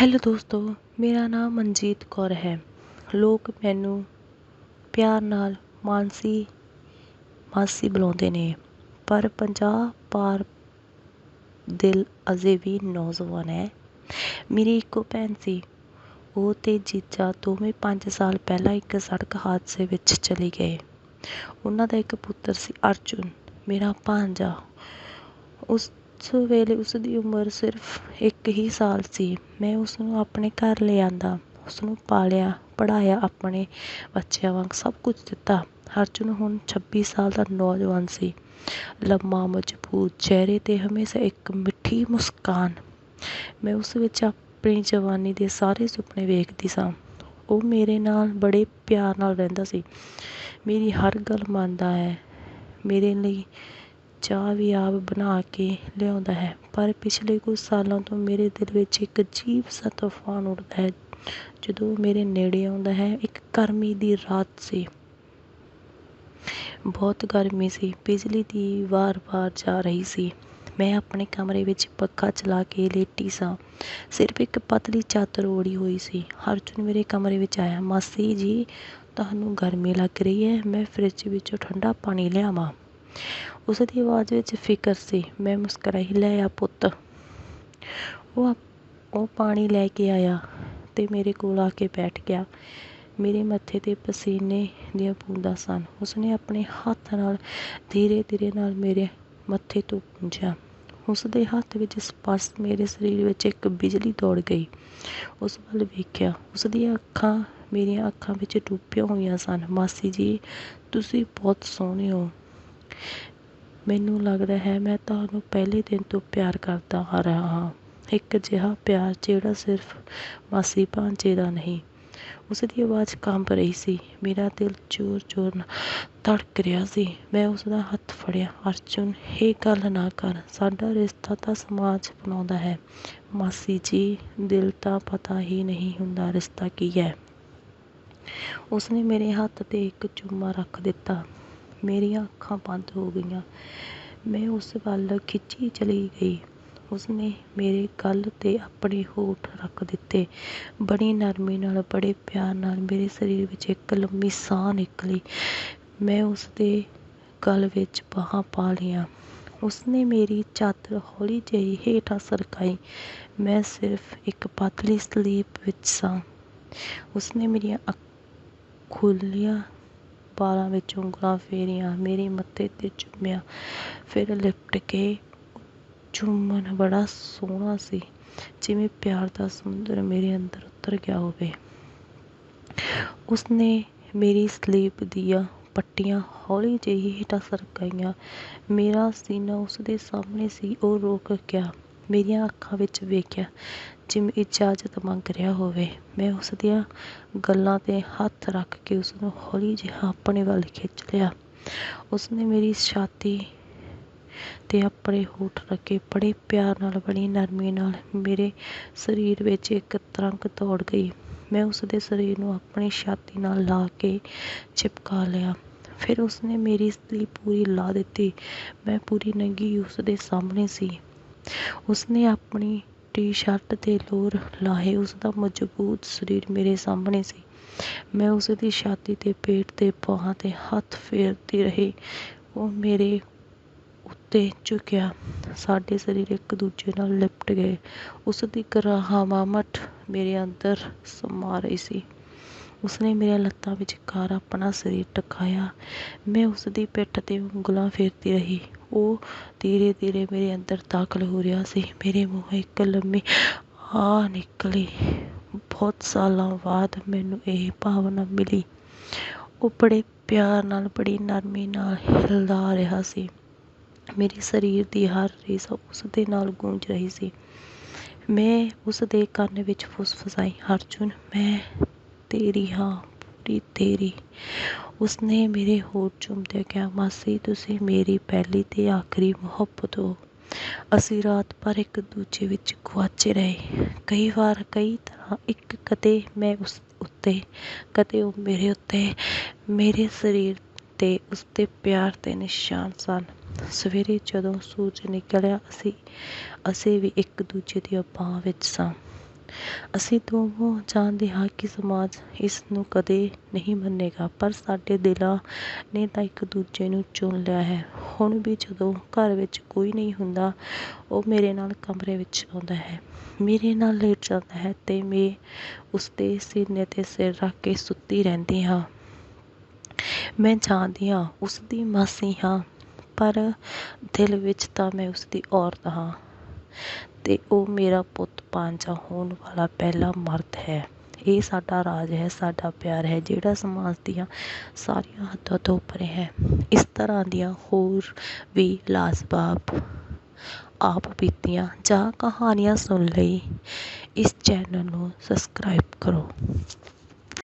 Hello ਦੋਸਤੋ, ਮੇਰਾ ਨਾਮ ਮਨਜੀਤ ਕੌਰ ਹੈ। ਲੋਕ ਮੈਨੂੰ ਪਿਆਰ ਨਾਲ ਮਾਨਸੀ, ਮਾਸੀ ਬੁਲਾਉਂਦੇ ਨੇ। ਪਰ ਪੰਜਾਹ ਪਾਰ ਦਿਲ ਅਜੇ ਵੀ ਨੌਜਵਾਨ ਹੈ। ਮੇਰੀ ਇੱਕੋ ਭੈਣ ਸੀ। ਉਹ ਤੇ ਜੀਜਾ ਦੋਵੇਂ ਪੰਜ ਸਾਲ ਪਹਿਲਾਂ ਇੱਕ ਸੜਕ ਹਾਦਸੇ ਵਿੱਚ ਚਲੇ ਗਏ। ਉਹਨਾਂ ਦਾ ਇੱਕ ਪੁੱਤਰ ਸੀ ਅਰਜੁਨ, ਮੇਰਾ ਭਾਂਜਾ ਉਸ ਉਸ ਵੇਲੇ ਉਸ ਦੀ ਉਮਰ ਸਿਰਫ ਇੱਕ ਹੀ ਸਾਲ ਸੀ। ਮੈਂ ਉਸਨੂੰ ਆਪਣੇ ਘਰ ਲਿਆਂਦਾ ਉਸ ਨੂੰ ਪਾਲਿਆ, ਪੜ੍ਹਾਇਆ, ਆਪਣੇ ਬੱਚਿਆਂ ਵਾਂਗ ਸਭ ਕੁਝ ਦਿੱਤਾ। ਅਰਜੁਨ ਹੁਣ 26 ਸਾਲ ਦਾ ਨੌਜਵਾਨ ਸੀ। ਲੰਮਾ, ਮਜ਼ਬੂਤ, ਚਿਹਰੇ 'ਤੇ ਹਮੇਸ਼ਾ ਇੱਕ ਮਿੱਠੀ ਮੁਸਕਾਨ। ਮੈਂ ਉਸ ਵਿੱਚ ਆਪਣੀ ਜਵਾਨੀ ਦੇ ਸਾਰੇ ਸੁਪਨੇ ਵੇਖਦੀ ਸਾਂ। ਉਹ ਮੇਰੇ ਨਾਲ ਬੜੇ ਪਿਆਰ ਨਾਲ ਰਹਿੰਦਾ ਸੀ। ਮੇਰੀ ਹਰ ਗੱਲ ਮੰਨਦਾ ਹੈ। ਮੇਰੇ ਲਈ ਚਾਹ ਵੀ ਆਪ ਬਣਾ ਕੇ ਲਿਆਉਂਦਾ ਹੈ। ਪਰ ਪਿਛਲੇ ਕੁਝ ਸਾਲਾਂ ਤੋਂ ਮੇਰੇ ਦਿਲ ਵਿੱਚ ਇੱਕ ਅਜੀਬ ਸਾ ਤੂਫਾਨ ਉੱਠਦਾ ਹੈ। ਜਦੋਂ ਮੇਰੇ ਨੇੜੇ ਆਉਂਦਾ ਹੈ, ਇੱਕ ਗਰਮੀ ਦੀ ਰਾਤ ਸੀ। ਬਹੁਤ ਗਰਮੀ ਸੀ। ਬਿਜਲੀ ਦੀ ਵਾਰ-ਵਾਰ ਜਾ ਰਹੀ ਸੀ। ਮੈਂ ਆਪਣੇ ਕਮਰੇ ਵਿੱਚ ਪੱਖਾ ਚਲਾ ਕੇ ਲੇਟੀ ਸਾਂ। ਸਿਰਫ ਇੱਕ ਪਤਲੀ ਚਾਦਰ ਓੜੀ ਹੋਈ ਸੀ। ਅਰਜੁਨ ਮੇਰੇ ਕਮਰੇ ਵਿੱਚ ਆਇਆ, ਮਾਸੀ ਜੀ, ਤੁਹਾਨੂੰ ਗਰਮੀ ਲੱਗ ਰਹੀ ਹੈ। ਮੈਂ ਫਰਿੱਜ ਵਿੱਚੋਂ ਠੰਡਾ ਪਾਣੀ ਲਿਆਵਾਂ। ਉਸ ਦੀ ਆਵਾਜ਼ ਵਿੱਚ ਫਿਕਰ ਸੀ। ਮੈਂ ਮੁਸਕਰਾਈ, ਲੈ ਆ ਪੁੱਤ। ਉਹ ਉਹ ਪਾਣੀ ਲੈ ਕੇ ਆਇਆ ਤੇ ਮੇਰੇ ਕੋਲ ਆ ਕੇ ਬੈਠ ਗਿਆ। ਮੇਰੇ ਮੱਥੇ 'ਤੇ ਪਸੀਨੇ ਦੀਆਂ ਬੂੰਦਾਂ ਸਨ। ਉਸਨੇ ਆਪਣੇ ਹੱਥ ਨਾਲ ਧੀਰੇ ਧੀਰੇ ਨਾਲ ਮੇਰੇ ਮੱਥੇ ਤੋਂ ਪੂੰਝਿਆ ਉਸ ਦੇ ਹੱਥ ਵਿੱਚ ਸਪਰਸ਼ ਮੇਰੇ ਸਰੀਰ ਵਿੱਚ ਇੱਕ ਬਿਜਲੀ ਦੌੜ ਗਈ। ਉਸ ਵੱਲ ਵੇਖਿਆ ਉਸ ਦੀਆਂ ਅੱਖਾਂ ਮੇਰੀਆਂ ਅੱਖਾਂ ਵਿੱਚ ਡੁੱਬੀਆਂ ਹੋਈਆਂ ਸਨ। ਮਾਸੀ ਜੀ, ਤੁਸੀਂ ਬਹੁਤ ਸੋਹਣੇ ਹੋ। ਮੈਨੂੰ ਲੱਗਦਾ ਹੈ ਮੈਂ ਤੁਹਾਨੂੰ ਪਹਿਲੇ ਦਿਨ ਤੋਂ ਪਿਆਰ ਕਰਦਾ ਆ ਰਿਹਾ ਹਾਂ। ਇੱਕ ਅਜਿਹਾ ਪਿਆਰ ਜਿਹੜਾ ਸਿਰਫ ਮਾਸੀ ਭਾਂਜੇ ਦਾ ਨਹੀਂ ਉਸ ਦੀ ਆਵਾਜ਼ ਕੰਬ ਰਹੀ ਸੀ। ਮੇਰਾ ਦਿਲ ਜ਼ੋਰ ਜ਼ੋਰ ਨਾਲ ਧੜਕ ਰਿਹਾ ਸੀ। ਮੈਂ ਉਸ ਦਾ ਹੱਥ ਫੜਿਆ। ਅਰਜੁਨ ਇਹ ਗੱਲ ਨਾ ਕਰ। ਸਾਡਾ ਰਿਸ਼ਤਾ ਤਾਂ ਸਮਾਜ ਬਣਾਉਂਦਾ ਹੈ। ਮਾਸੀ ਜੀ, ਦਿਲ ਤਾਂ ਪਤਾ ਹੀ ਨਹੀਂ ਹੁੰਦਾ ਰਿਸ਼ਤਾ ਕੀ ਹੈ। ਉਸਨੇ ਮੇਰੇ ਹੱਥ 'ਤੇ ਇੱਕ ਚੁੰਮਾ ਰੱਖ ਦਿੱਤਾ। ਮੇਰੀਆਂ ਅੱਖਾਂ ਬੰਦ ਹੋ ਗਈਆਂ। ਮੈਂ ਉਸ ਵੱਲ ਖਿੱਚੀ ਚਲੀ ਗਈ। ਉਸਨੇ ਮੇਰੇ ਗਲ 'ਤੇ ਆਪਣੇ ਹੋਠ ਰੱਖ ਦਿੱਤੇ। ਬੜੀ ਨਰਮੀ ਨਾਲ, ਬੜੇ ਪਿਆਰ ਨਾਲ ਮੇਰੇ ਸਰੀਰ ਵਿੱਚ ਇੱਕ ਲੰਮੀ ਸਾਹ ਨਿਕਲੀ। ਮੈਂ ਉਸਦੇ ਗਲ ਵਿੱਚ ਬਾਹਾਂ ਪਾ ਲਈਆਂ। ਉਸਨੇ ਮੇਰੀ ਚਾਦਰ ਹੌਲੀ ਜਿਹੀ ਹੇਠਾਂ ਸਰਕਾਈ। ਮੈਂ ਸਿਰਫ ਇੱਕ ਪਤਲੀ ਸਲੀਪ ਵਿੱਚ ਸਾਂ। ਉਸਨੇ ਮੇਰੀਆਂ ਅੱਖ ਖੋਲ੍ਹੀਆਂ ਵਾਲਾਂ ਵਿੱਚ ਉਂਗਲਾਂ ਫੇਰੀਆਂ, ਮੇਰੇ ਮੱਥੇ 'ਤੇ ਚੁੰਮਿਆ। ਫਿਰ ਲਿਪਟ ਕੇ ਚੁੰਮਣ, ਬੜਾ ਸੋਹਣਾ ਸੀ। ਜਿਵੇਂ ਪਿਆਰ ਦਾ ਸਮੁੰਦਰ ਮੇਰੇ ਅੰਦਰ ਉਤਰ ਗਿਆ ਹੋਵੇ। ਉਸਨੇ ਮੇਰੀ ਸਲੀਪ ਦੀਆਂ ਪੱਟੀਆਂ ਹੌਲੀ ਜਿਹੀ ਹੇਠਾਂ ਸਰਕਾਈਆਂ। ਮੇਰਾ ਸੀਨਾ ਉਸਦੇ ਸਾਹਮਣੇ ਸੀ, ਉਹ ਰੁਕ ਗਿਆ। ਮੇਰੀਆਂ ਅੱਖਾਂ ਵਿੱਚ ਵੇਖਿਆ। ਜਿਵੇਂ ਇਜਾਜ਼ਤ ਮੰਗ ਰਿਹਾ ਹੋਵੇ। ਮੈਂ ਉਸ ਦੀਆਂ ਗੱਲਾਂ 'ਤੇ ਹੱਥ ਰੱਖ ਕੇ ਉਸਨੂੰ ਹੌਲੀ ਜਿਹਾ ਆਪਣੇ ਵੱਲ ਖਿੱਚ ਲਿਆ। ਉਸਨੇ ਮੇਰੀ ਛਾਤੀ 'ਤੇ ਆਪਣੇ ਹੋਠ ਰੱਖੇ ਬੜੇ ਪਿਆਰ ਨਾਲ, ਬੜੀ ਨਰਮੀ ਨਾਲ ਮੇਰੇ ਸਰੀਰ ਵਿੱਚ ਇੱਕ ਤਰੰਗ ਦੌੜ ਗਈ। ਮੈਂ ਉਸਦੇ ਸਰੀਰ ਨੂੰ ਆਪਣੀ ਛਾਤੀ ਨਾਲ ਲਾ ਕੇ ਚਿਪਕਾ ਲਿਆ। ਫਿਰ ਉਸਨੇ ਮੇਰੀ ਸਲੀ ਪੂਰੀ ਲਾ ਦਿੱਤੀ। ਮੈਂ ਪੂਰੀ ਨੰਗੀ ਉਸਦੇ ਸਾਹਮਣੇ ਸੀ। ਉਸਨੇ ਆਪਣੀ ਟੀ-ਸ਼ਰਟ ਤੇ ਲੋਰ ਲਾਹੇ ਉਸ ਮਜ਼ਬੂਤ ਸਰੀਰ ਮੇਰੇ ਸਾਹਮਣੇ ਸੀ। ਮੈਂ ਉਸ ਛਾਤੀ ਤੇ ਪੇਟ ਤੇ ਬਾਹਾਂ ਤੇ ਹੱਥ ਫੇਰਦੀ ਰਹੀ। ਉਹ ਮੇਰੇ ਉੱਤੇ ਝੁਕਿਆ। ਸਾਡੇ ਸਰੀਰ ਇੱਕ ਦੂਜੇ ਨਾਲ ਲਿਪਟ ਗਏ। ਉਸਦੀ ਦੀ ਮੇਰੇ ਅੰਦਰ ਸਮਾ ਰਹੀ ਸੀ। ਉਸਨੇ ਮੇਰੀਆਂ ਲੱਤਾਂ ਵਿਚਕਾਰ ਆਪਣਾ ਸਰੀਰ ਟਿਕਾਇਆ। ਮੈਂ ਉਸਦੀ ਪਿੱਠ 'ਤੇ ਉਂਗਲਾਂ ਫੇਰਦੀ ਰਹੀ। ਉਹ ਧੀਰੇ ਧੀਰੇ ਮੇਰੇ ਅੰਦਰ ਦਾਖਲ ਹੋ ਰਿਹਾ ਸੀ। ਮੇਰੇ ਮੂੰਹੋਂ ਇੱਕ ਲੰਮੀ ਆਹ ਨਿਕਲੀ। ਬਹੁਤ ਸਾਲਾਂ ਬਾਅਦ ਮੈਨੂੰ ਇਹ ਭਾਵਨਾ ਮਿਲੀ। ਉਹ ਬੜੇ ਪਿਆਰ ਨਾਲ, ਬੜੀ ਨਰਮੀ ਨਾਲ ਹਿਲਦਾ ਰਿਹਾ ਸੀ। ਮੇਰੇ ਸਰੀਰ ਦੀ ਹਰ ਰੇਸ ਉਸ ਦੇ ਨਾਲ ਗੂੰਜ ਰਹੀ ਸੀ। ਮੈਂ ਉਸ ਦੇ ਕੰਨ ਵਿੱਚ ਫੁਸਫੁਸਾਈ, ਅਰਜੁਨ, ਮੈਂ ਤੇਰੀ ਹਾਂ ਪੂਰੀ ਤੇਰੀ। ਉਸਨੇ ਮੇਰੇ ਹੋਠ ਚੁੰਮਦੇ ਕਿਹਾ, ਮਾਸੀ, ਤੁਸੀਂ ਮੇਰੀ ਪਹਿਲੀ ਤੇ ਆਖਰੀ ਮੁਹੱਬਤ ਹੋ। ਅਸੀਂ ਰਾਤ ਭਰ ਇੱਕ ਦੂਜੇ ਵਿੱਚ ਗੁਆਚੇ ਰਹੇ। ਕਈ ਵਾਰ ਕਈ ਤਰ੍ਹਾਂ, ਇੱਕ ਕਦੇ ਮੈਂ ਉਸ ਉੱਤੇ, ਕਦੇ ਉਹ ਮੇਰੇ ਉੱਤੇ। ਮੇਰੇ ਸਰੀਰ ਤੇ ਉਸਦੇ ਪਿਆਰ ਦੇ ਨਿਸ਼ਾਨ ਸਨ। ਸਵੇਰੇ ਜਦੋਂ ਸੂਰਜ ਨਿਕਲਿਆ, ਅਸੀਂ ਅਸੀਂ ਵੀ ਇੱਕ ਦੂਜੇ ਦੀ ਬਾਹਾਂ ਵਿੱਚ ਸਾਂ। ਅਸੀਂ ਦੋਵੇਂ ਜਾਣਦੇ ਹਾਂ ਕਿ ਸਮਾਜ ਇਸ ਨੂੰ ਕਦੇ ਨਹੀਂ ਮੰਨੇਗਾ, ਪਰ ਸਾਡੇ ਦਿਲਾਂ ਨੇ ਤਾਂ ਇੱਕ ਦੂਜੇ ਨੂੰ ਚੁਣ ਲਿਆ ਹੈ। ਹੁਣ ਵੀ ਜਦੋਂ ਘਰ ਵਿੱਚ ਕੋਈ ਨਹੀਂ ਹੁੰਦਾ, ਉਹ ਮੇਰੇ ਨਾਲ ਕਮਰੇ ਵਿੱਚ ਆਉਂਦਾ ਹੈ। ਮੇਰੇ ਨਾਲ ਲੇਟ ਜਾਂਦਾ ਹੈ ਅਤੇ ਮੈਂ ਉਸਦੇ ਸੀਨੇ 'ਤੇ ਸਿਰ ਰੱਖ ਕੇ ਸੁੱਤੀ ਰਹਿੰਦੀ ਹਾਂ। ਮੈਂ ਜਾਣਦੀ ਹਾਂ ਉਸਦੀ ਮਾਸੀ ਹਾਂ, ਪਰ ਦਿਲ ਵਿੱਚ ਤਾਂ ਮੈਂ ਉਸਦੀ ਔਰਤ ਹਾਂ ਅਤੇ ਉਹ ਮੇਰਾ ਪੁੱਤ ਭਾਣਜਾ ਹੋਣ ਵਾਲਾ ਪਹਿਲਾ ਮਰਦ ਹੈ। ਇਹ ਸਾਡਾ ਰਾਜ ਹੈ, ਸਾਡਾ ਪਿਆਰ ਹੈ, ਜਿਹੜਾ ਸਮਾਜ ਦੀਆਂ ਸਾਰੀਆਂ ਹੱਦਾਂ ਤੋਂ ਪਰੇ ਹੈ। ਇਸ ਤਰ੍ਹਾਂ ਦੀਆਂ ਹੋਰ ਵੀ ਲਾਜਵਾਬ ਆਪ ਬੀਤੀਆਂ ਜਾਂ ਕਹਾਣੀਆਂ ਸੁਣਨ ਲਈ, ਇਸ ਚੈਨਲ ਨੂੰ ਸਬਸਕ੍ਰਾਈਬ ਕਰੋ।